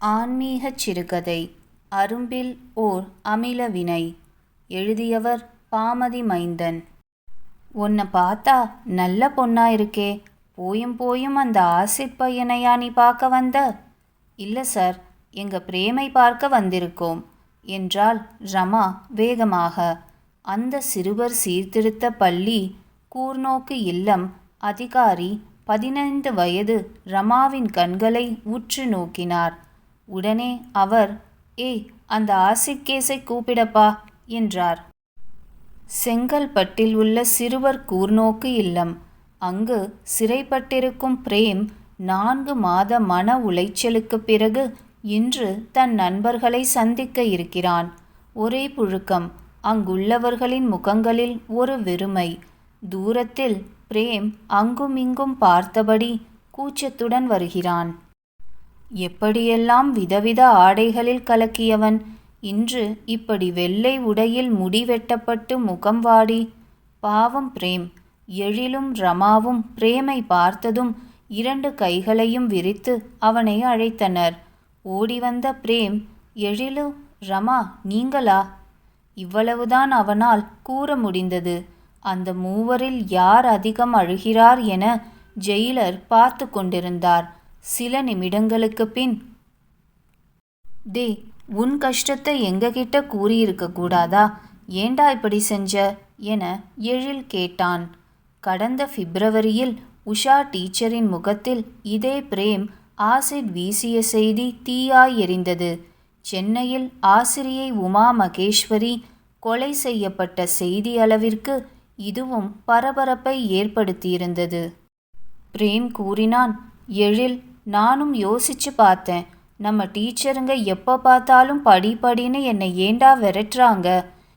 ஆன்மீகச் சிறுகதை அரும்பில் ஓர் அமில வினை எழுதியவர் பாமதி மைந்தன். உன்னை பார்த்தா நல்ல பொண்ணா இருக்கே போயும் போயும் அந்த ஆசிட் பையனையா நீ பார்க்க வந்த? இல்லை சார் எங்க பிரேமை பார்க்க வந்திருக்கோம் என்றாள் ரமா வேகமாக. அந்த சிறுவர் சீர்திருத்த பள்ளி கூர்நோக்கு இல்லம் அதிகாரி பதினைந்து வயது ரமாவின் கண்களை உற்று நோக்கினார். உடனே அவர் ஏய் அந்த ஆசிட் கூப்பிடப்பா என்றார். செங்கல்பட்டில் உள்ள சிறுவர் கூர்நோக்கு இல்லம். அங்கு சிறைப்பட்டிருக்கும் பிரேம் நான்கு மாத மன உளைச்சலுக்குப் பிறகு இன்று தன் நண்பர்களை சந்திக்க இருக்கிறான். ஒரே புழுக்கம் அங்குள்ளவர்களின் முகங்களில் ஒரு வெறுமை. தூரத்தில் பிரேம் அங்குமிங்கும் பார்த்தபடி கூச்சத்துடன் வருகிறான். எப்படியெல்லாம் விதவித ஆடைகளில் கலக்கியவன்? இன்று இப்படி வெள்ளை உடையில் முடி வெட்டப்பட்டு முகம் வாடி. பாவம் பிரேம். எழிலும் ரமாவும் பிரேமை பார்த்ததும் இரண்டு கைகளையும் விரித்து அவனை அழைத்தனர். ஓடி வந்த பிரேம் எழிலு ரமா நீங்களா? இவ்வளவுதான் அவனால் கூற முடிந்தது. அந்த மூவரில் யார் அதிகம் அழுகிறார் என ஜெயிலர் பார்த்து கொண்டிருந்தார். சில நிமிடங்களுக்கு பின். டே உன் கஷ்டத்தை எங்ககிட்ட கூறியிருக்க கூடாதா? ஏண்டா இப்படி செஞ்ச? என எழில் கேட்டான். கடந்த பிப்ரவரியில் உஷா டீச்சரின் முகத்தில் இதே பிரேம் ஆசிட் வீசிய செய்தி தீயாய் எரிந்தது. சென்னையில் ஆசிரியை உமா மகேஸ்வரி கொலை செய்யப்பட்ட செய்தி அளவிற்கு இதுவும் பரபரப்பை ஏற்படுத்தியிருந்தது. பிரேம் கூறினான் எழில் நானும் யோசிச்சு பார்த்தேன். நம்ம டீச்சருங்க எப்போ பார்த்தாலும் படி படின்னு என்னை ஏண்டா விரட்டுறாங்க?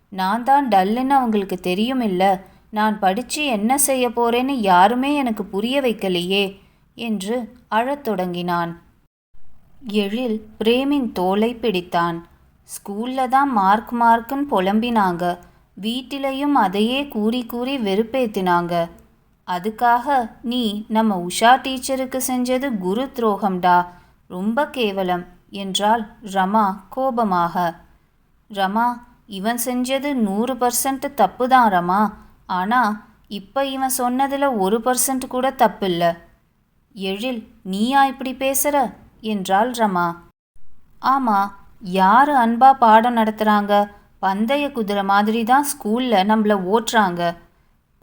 நான் தான் டல்லுன்னு அவங்களுக்கு தெரியும் இல்லை. நான் படித்து என்ன செய்ய போறேன்னு யாருமே எனக்கு புரிய வைக்கலையே என்று அழத் தொடங்கினான். எழில் பிரேமின் தோலை பிடித்தான். ஸ்கூல்ல தான் மார்க் மார்க்குன்னு புலம்பினாங்க. வீட்டிலையும் அதையே கூறி கூறி வெறுப்பேத்தினாங்க. அதுக்காக நீ நம்ம உஷா டீச்சருக்கு செஞ்சது குரு துரோகம்டா. ரொம்ப கேவலம் என்றாள் ரமா கோபமாக. ரமா இவன் செஞ்சது நூறு பர்சன்ட் தப்பு தான் ரமா. ஆனால் இப்போ இவன் சொன்னதில் ஒரு பர்சன்ட் கூட தப்பில்ல. எழில் நீயா இப்படி பேசுற? என்றாள் ரமா. ஆமாம் யார் அன்பா பாடம் நடத்துகிறாங்க பந்தய குதிரை மாதிரி தான் ஸ்கூலில் நம்மள ஓட்டுறாங்க.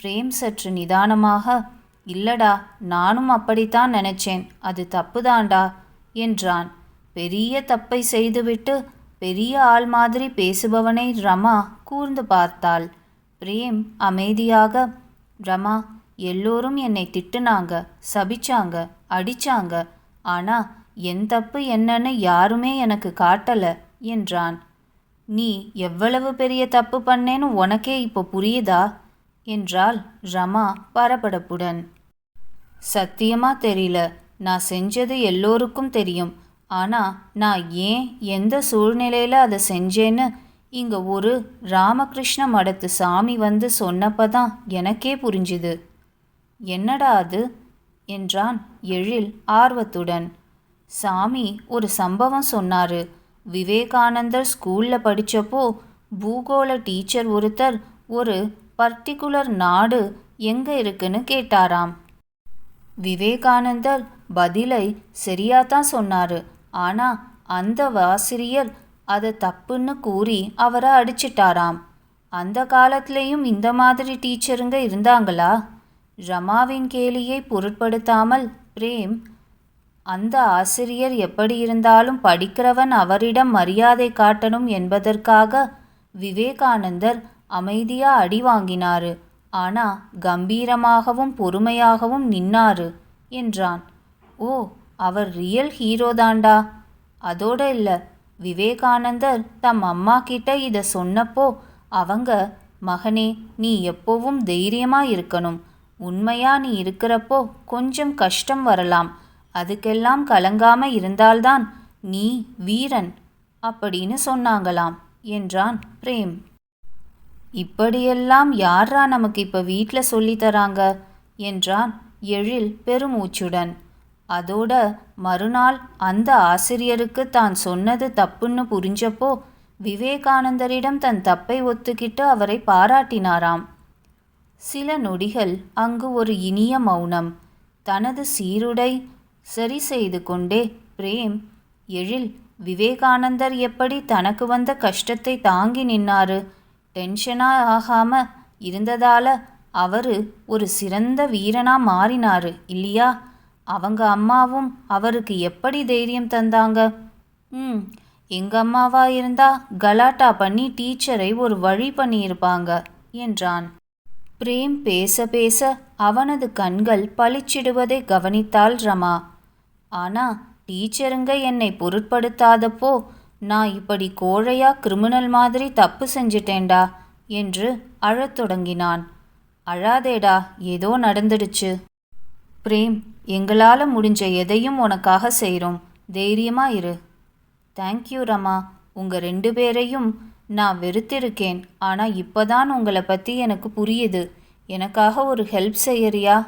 பிரேம் சற்று நிதானமாக இல்லடா நானும் அப்படித்தான் நினைச்சேன். அது தப்புதான்டா என்றான். பெரிய தப்பை செய்துவிட்டு பெரிய ஆள் மாதிரி பேசுபவனை ரமா கூர்ந்து பார்த்தாள். பிரேம் அமைதியாக ரமா எல்லோரும் என்னை திட்டுனாங்க சபிச்சாங்க அடிச்சாங்க. ஆனா என் தப்பு என்னன்னு யாருமே எனக்கு காட்டல என்றான். நீ எவ்வளவு பெரிய தப்பு பண்ணேன்னு உனக்கே இப்போ புரியுதா? என்றாள் ரமா பரபரப்புடன். சத்தியமா தெரியல. நான் செஞ்சது எல்லோருக்கும் தெரியும். ஆனால் நான் ஏன் எந்த சூழ்நிலையில் அதை செஞ்சேன்னு இங்கே ஒரு ராமகிருஷ்ண மடத்து சாமி வந்து சொன்னப்போ தான் எனக்கே புரிஞ்சுது. என்னடா அது? என்றான் எழில் ஆர்வத்துடன். சாமி ஒரு சம்பவம் சொன்னார். விவேகானந்தர் ஸ்கூலில் படித்தப்போ பூகோள டீச்சர் ஒருத்தர் ஒரு பர்டிகுலர் நாடு எங்கே இருக்குன்னு கேட்டாராம். விவேகானந்தர் பதிலை சரியாத்தான் சொன்னாரு. ஆனா அந்த ஆசிரியர் அதை தப்புன்னு கூறி அவரை அடிச்சிட்டாராம். அந்த காலத்திலையும் இந்த மாதிரி டீச்சருங்க இருந்தாங்களா? ரமாவின் கேலியை பொருட்படுத்தாமல் பிரேம் அந்த ஆசிரியர் எப்படி இருந்தாலும் படிக்கிறவன் அவரிடம் மரியாதை காட்டணும் என்பதற்காக விவேகானந்தர் அமைதியாக அடி வாங்கினாரு. ஆனா கம்பீரமாகவும் பொறுமையாகவும் நின்னாரு என்றான். ஓ அவர் ரியல் ஹீரோ தாண்டா. அதோட இல்லை விவேகானந்தர் தம் அம்மா கிட்ட இதை சொன்னப்போ அவங்க மகனே நீ எப்போவும் தைரியமா இருக்கணும். உண்மையா நீ இருக்கிறப்போ கொஞ்சம் கஷ்டம் வரலாம். அதுக்கெல்லாம் கலங்காம இருந்தால்தான் நீ வீரன் அப்படின்னு சொன்னாங்களாம் என்றான் பிரேம். இப்படியெல்லாம் யாரா நமக்கு இப்ப வீட்டில் சொல்லி தராங்க? என்றான் எழில் பெருமூச்சுடன். அதோட மறுநாள் அந்த ஆசிரியருக்கு தான் சொன்னது தப்புன்னு புரிஞ்சப்போ விவேகானந்தரிடம் தன் தப்பை ஒத்துக்கிட்டு அவரை பாராட்டினாராம். சில நொடிகள் அங்கு ஒரு இனிய மௌனம். தனது சீருடை சரி செய்து கொண்டே பிரேம் எழில் விவேகானந்தர் எப்படி தனக்கு வந்த கஷ்டத்தை தாங்கி நின்னாரு? டென்ஷனாக ஆகாமல் இருந்ததால் அவர் ஒரு சிறந்த வீரனாக மாறினாரு இல்லையா? அவங்க அம்மாவும் அவருக்கு எப்படி தைரியம் தந்தாங்க? ம் எங்கள் அம்மாவா இருந்தா கலாட்டா பண்ணி டீச்சரை ஒரு வழி பண்ணியிருப்பாங்க என்றான். பிரேம் பேச பேச அவனது கண்கள் பளிச்சிடுவதை கவனித்தாள் ரமா. ஆனா டீச்சருங்க என்னை பொருட்படுத்தாதப்போ நான் இப்படி கோழையா கிரிமினல் மாதிரி தப்பு செஞ்சிட்டேன்டா என்று அழத் தொடங்கினான். அழாதேடா ஏதோ நடந்துடுச்சு. பிரேம் எங்களால் முடிஞ்ச எதையும் உனக்காக செய்கிறோம் தைரியமா இரு. Thank you Rama. உங்கள் ரெண்டு பேரையும் நான் வெறுத்திருக்கேன். ஆனால் இப்போதான் உங்களை பற்றி எனக்கு புரியுது. எனக்காக ஒரு ஹெல்ப் செய்யறியா?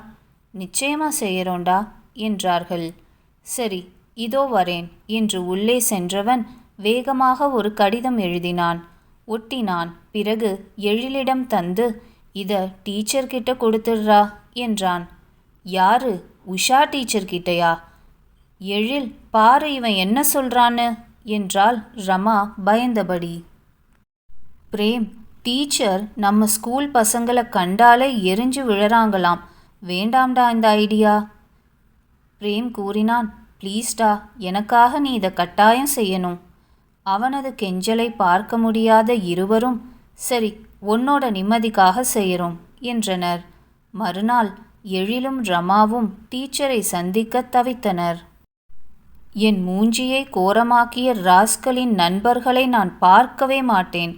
நிச்சயமாக செய்கிறோண்டா என்றார்கள். சரி இதோ வரேன் என்று உள்ளே சென்றவன் வேகமாக ஒரு கடிதம் எழுதினான். ஒட்டினான். பிறகு எழிலிடம் தந்து இதை டீச்சர் கிட்ட கொடுத்துடுறா என்றான். யாரு? உஷா டீச்சர் கிட்டயா? எழில் பாரு இவன் என்ன சொல்றான்னு என்றாள் ரமா பயந்தபடி. பிரேம் டீச்சர் நம்ம ஸ்கூல் பசங்களை கண்டாலே எரிஞ்சு விழறாங்களாம். வேண்டாம்டா இந்த ஐடியா பிரேம் கூறினான். ப்ளீஸ்டா எனக்காக நீ இதை கட்டாயம் செய்யணும். அவனது கெஞ்சலை பார்க்க முடியாத இருவரும் சரி உன்னோட நிம்மதிக்காக செய்கிறோம் என்றனர். மறுநாள் எழிலும் ரமாவும் டீச்சரை சந்திக்க தவித்தனர். என் மூஞ்சியை கோரமாக்கிய ராஸ்கலின் நண்பர்களை நான் பார்க்கவே மாட்டேன்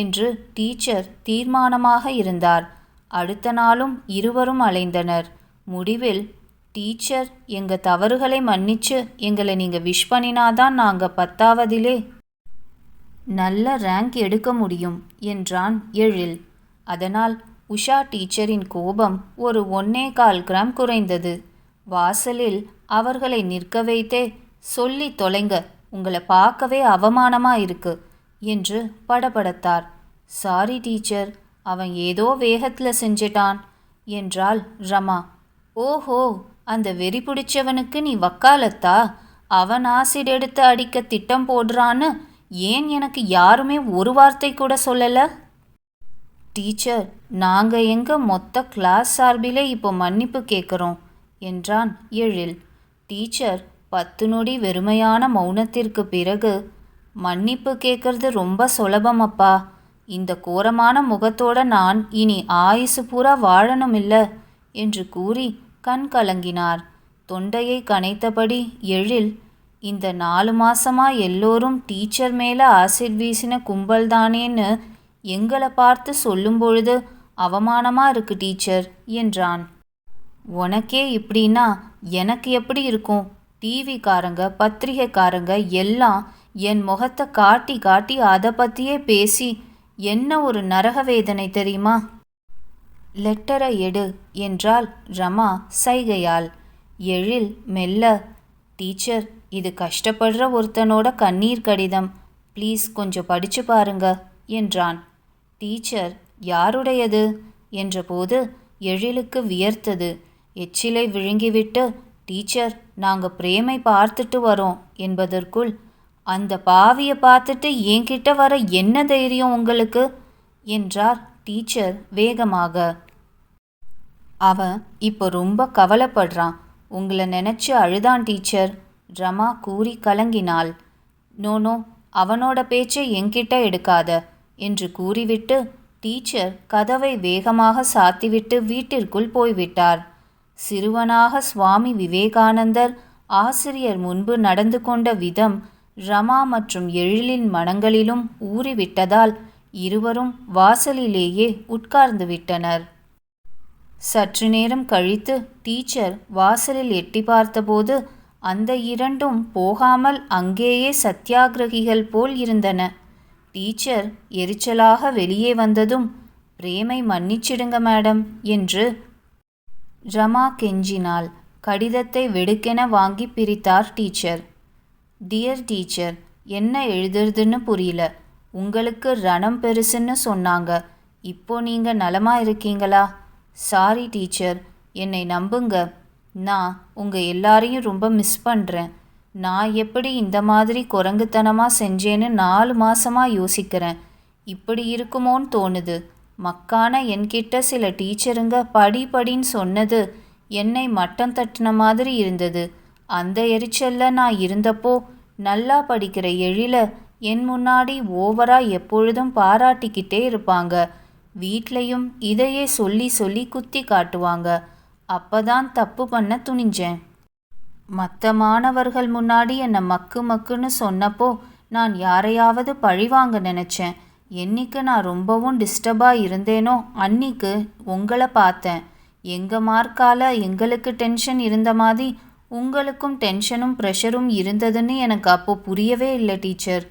என்று டீச்சர் தீர்மானமாக இருந்தார். அடுத்த நாளும் இருவரும் அலைந்தனர். முடிவில் டீச்சர் எங்கள் தவறுகளை மன்னிச்சு எங்களை நீங்கள் விஷ் பண்ணினாதான் நாங்கள் பத்தாவதிலே நல்ல ரேங்க் எடுக்க முடியும் என்றான் எழில். அதனால் உஷா டீச்சரின் கோபம் ஒரு ஒன்னே கால் கிராம் குறைந்தது. வாசலில் அவர்களை நிற்க வைத்தே சொல்லி தொலைங்க உங்களை பார்க்கவே அவமானமா இருக்கு என்று படபடத்தார். சாரி டீச்சர் அவன் ஏதோ வேகத்தில் செஞ்சிட்டான் என்றாள் ரமா. ஓஹோ அந்த வெறி பிடிச்சவனுக்கு நீ வக்காலத்தா? அவன் ஆசிட் எடுத்து அடிக்க திட்டம் போடுறான்னு ஏன் எனக்கு யாருமே ஒரு வார்த்தை கூட சொல்லலை? டீச்சர் நாங்கள் எங்க மொத்த கிளாஸ் சார்பிலே இப்போ மன்னிப்பு கேட்குறோம் என்றான் எழில். டீச்சர் பத்து நொடி வெறுமையான மௌனத்திற்கு பிறகு மன்னிப்பு கேட்கறது ரொம்ப சுலபமப்பா இந்த கோரமான முகத்தோட நான் இனி ஆயுசு பூரா வாழணுமில்ல என்று கூறி கண் கலங்கினார். தொண்டையை கனைத்தபடி எழில் இந்த நாலு மாசமா எல்லோரும் டீச்சர் மேலே ஆசிட் வீசின கும்பல் தானேன்னு எங்களை பார்த்து சொல்லும் பொழுது அவமானமா இருக்கு டீச்சர் என்றான். உனக்கே இப்படின்னா எனக்கு எப்படி இருக்கும்? டிவிக்காரங்க பத்திரிகைக்காரங்க எல்லாம் என் முகத்தை காட்டி காட்டி அதை பற்றியே பேசி என்ன ஒரு நரக வேதனை தெரியுமா? லெட்டரை எடு என்றால் ரமா சைகையால். எழில் மெல்ல டீச்சர் இது கஷ்டப்படுற ஒருத்தனோட கண்ணீர் கடிதம். ப்ளீஸ் கொஞ்சம் படிச்சு பாருங்க என்றான். டீச்சர் யாருடையது? என்றபோது எழிலுக்கு வியர்த்தது. எச்சிலை விழுங்கிவிட்டு டீச்சர் நாங்கள் பிரேமை பார்த்துட்டு வரோம் என்பதற்குள் அந்த பாவியை பார்த்துட்டு என்கிட்ட வர என்ன தைரியம் உங்களுக்கு? என்றார் டீச்சர் வேகமாக. அவன் இப்போ ரொம்ப கவலைப்படுறான். உங்களை நினச்சி அழுதான் டீச்சர். ரமா கூறி கலங்கினாள். நோனோ அவனோட பேச்சை என்கிட்ட எடுக்காத என்று கூறிவிட்டு டீச்சர் கதவை வேகமாக சாத்திவிட்டு வீட்டிற்குள் போய்விட்டார். சிறுவனாக சுவாமி விவேகானந்தர் ஆசிரியர் முன்பு நடந்து கொண்ட விதம் ரமா மற்றும் எழிலின் மனங்களிலும் ஊறிவிட்டதால் இருவரும் வாசலிலேயே உட்கார்ந்து விட்டனர். சற்று நேரம் கழித்து டீச்சர் வாசலில் எட்டி பார்த்தபோது அந்த இரண்டும் போகாமல் அங்கேயே சத்தியாகிரகிகள் போல் இருந்தன. டீச்சர் எரிச்சலாக வெளியே வந்ததும் பிரேமை மன்னிச்சிடுங்க மேடம் என்று ரமா கெஞ்சினாள். கடிதத்தை வெடுக்கென வாங்கி பிரித்தார் டீச்சர். டியர் டீச்சர் என்ன எழுதுறதுன்னு புரியல. உங்களுக்கு ரணம் பெருசுன்னு சொன்னாங்க. இப்போ நீங்கள் நலமா இருக்கீங்களா? சாரி டீச்சர் என்னை நம்புங்க. நான் உங்கள் எல்லாரையும் ரொம்ப மிஸ் பண்ணுறேன் நான் எப்படி இந்த மாதிரி குரங்குத்தனமாக செஞ்சேன்னு நாலு மாதமாக யோசிக்கிறேன். இப்படி இருக்குமோன்னு தோணுது. மக்கான என்கிட்ட சில டீச்சருங்க படி படின்னு சொன்னது என்னை மட்டம் தட்டின மாதிரி இருந்தது. அந்த எரிச்சலில் நான் இருந்தப்போ நல்லா படிக்கிற எழில என் முன்னாடி ஓவராக எப்பொழுதும் பாராட்டிக்கிட்டே இருப்பாங்க. வீட்லயும் இதையே சொல்லி சொல்லி குத்தி காட்டுவாங்க. அப்பதான் தப்பு பண்ண துணிஞ்சேன். மற்ற மாணவர்கள் முன்னாடி என்னை மக்கு மக்குன்னு சொன்னப்போ நான் யாரையாவது பழிவாங்க நினச்சேன். என்னைக்கு நான் ரொம்பவும் டிஸ்டர்பாக இருந்தேனோ அன்னிக்கு உங்களை பார்த்தேன். எங்கள் மார்க்கால எங்களுக்கு டென்ஷன் இருந்த மாதிரி உங்களுக்கும் டென்ஷனும் ப்ரெஷரும் இருந்ததுன்னு எனக்கு அப்போ புரியவே இல்லை டீச்சர்.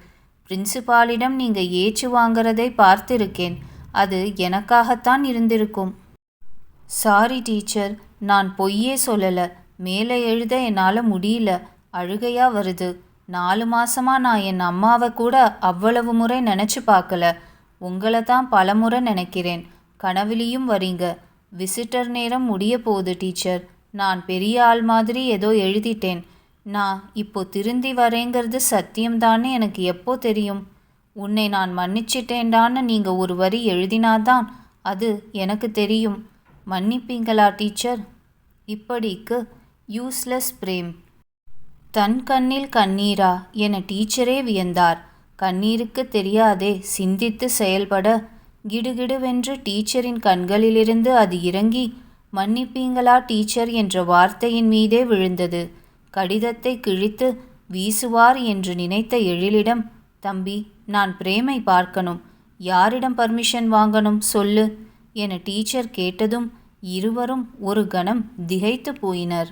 பிரின்சிபாலிடம் நீங்கள் ஏச்சு வாங்குறதை பார்த்திருக்கேன். அது எனக்காகத்தான் இருந்திருக்கும். Sorry teacher. நான் பொய்யே சொல்லலை. மேலே எழுத என்னால் முடியல. அழுகையா வருது. நாலு மாசமாக நான் என் அம்மாவை கூட அவ்வளவு முறை நினச்சி பார்க்கல. உங்களை தான் பலமுறை நினைக்கிறேன். கனவிலையும் வரீங்க. விசிட்டர் நேரம் முடிய போகுது டீச்சர். நான் பெரிய ஆள் மாதிரி ஏதோ எழுதிட்டேன். நான் இப்போ திருந்தி வரேங்கிறது சத்தியம்தான்னு எனக்கு எப்போ தெரியும்? உன்னை நான் மன்னிச்சிட்டேன்டான்னு நீங்கள் ஒரு வரி எழுதினாதான் அது எனக்கு தெரியும். மன்னிப்பீங்களா டீச்சர்? இப்படிக்கு யூஸ்லெஸ் பிரேம். தன் கண்ணில் கண்ணீரா? என டீச்சரே வியந்தார். கண்ணீருக்கு தெரியாதே சிந்தித்து செயல்பட கிடுகிடுவென்று டீச்சரின் கண்களிலிருந்து அது இறங்கி மன்னிப்பீங்களா டீச்சர்? என்ற வார்த்தையின் மீதே விழுந்தது. கடிதத்தை கிழித்து வீசுவார் என்று நினைத்த எழிலிடம் தம்பி நான் பிரேமை பார்க்கணும். யாரிடம் பர்மிஷன் வாங்கணும்? சொல்லு என டீச்சர் கேட்டதும் இருவரும் ஒரு கணம் திகைத்து போயினர்.